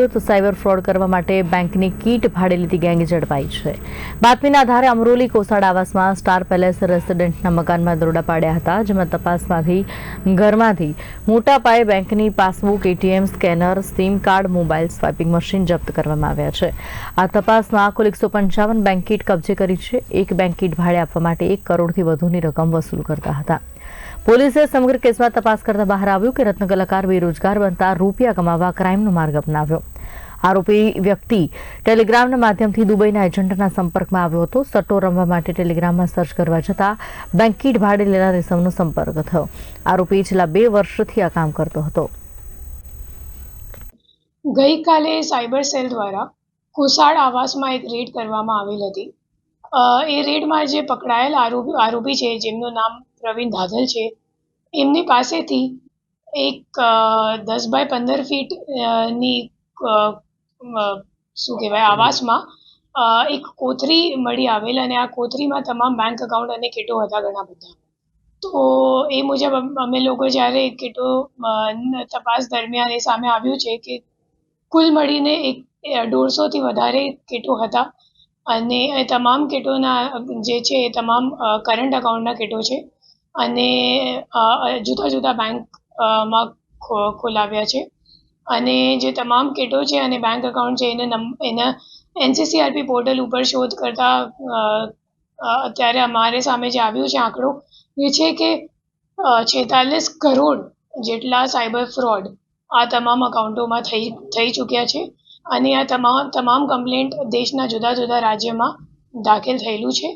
Cyber fraud કરવા માટે બેંકની કીટ ભાડે લીધી ગેંગ ઝડપાઈ છે. બાતમીના આધારે અમરોલી કોસાડ આવાસમાં સ્ટાર પેલેસ રેસિડેન્ટના મકાનમાં દરોડા પાડ્યા હતા, જેમાં તપાસમાંથી ઘરમાંથી મોટા પાયે બેંકની passbook, ATM, scanner, SIM card, mobile, swiping machine જપ્ત કરવામાં આવ્યા છે. આ તપાસમાં કુલ એકસો પંચાવન બેંક કીટ કબજે કરી છે. એક બેંક કીટ ભાડે આપવા માટે એક કરોડથી વધુની રકમ વસૂલ કરતા હતા. પોલીસે સમગ્ર કેસમાં તપાસ કરતા બહાર આવ્યું કે રત્ન કલાકાર બેરોજગાર બનતા રૂપિયા કમાવા ક્રાઇમનો માર્ગ અપનાવ્યો. આરોપી વ્યક્તિ ટેલિગ્રામના માધ્યમથી દુબઈના એજન્ટના સંપર્કમાં આવ્યો હતો. સટ્ટો રમવા માટે ટેલિગ્રામમાં સર્ચ કરવા જતાં બેંક ભાડે લેનાર રેસમનો સંપર્ક થયો. આરોપી છેલ્લા બે વર્ષથી આ કામ કરતો હતો. ગઈકાલે સાયબર સેલ દ્વારા કુસાડ આવાસમાં એક રેડ કરવામાં આવેલ હતી. એ રેડમાં જે પકડાયેલ આરોપી છે, જેમનું નામ પ્રવીણ ધાધલ છે. એમની પાસેથી એક દસ બાય પંદર ફીટની શું કહેવાય, આવાસમાં એક કોથરી મળી આવેલ અને આ કોથરીમાં તમામ બેંક અકાઉન્ટ અને કીટો હતા ઘણા બધા. તો એ મુજબ અમે લોકો જ્યારે કીટો તપાસ દરમિયાન એ સામે આવ્યું છે કે કુલ મળીને એક દોઢસોથી વધારે કીટો હતા. અને તમામ કીટોના જે છે એ તમામ કરંટ અકાઉન્ટના કીટો છે. અને જુદા જુદા બેંકમાં ખોલાવ્યા છે. અને જે તમામ કીટો છે અને બેંક એકાઉન્ટ છે, એને એના એનસીસીઆરપી પોર્ટલ ઉપર શોધ કરતાં અત્યારે અમારે સામે જે આવ્યું છે આંકડો, એ છે કે છેતાલીસ કરોડ જેટલા સાયબર ફ્રોડ આ તમામ અકાઉન્ટોમાં થઈ થઈ ચૂક્યા છે. અને આ તમામ તમામ કમ્પ્લેન્ટ દેશના જુદા જુદા રાજ્યમાં દાખલ થયેલું છે.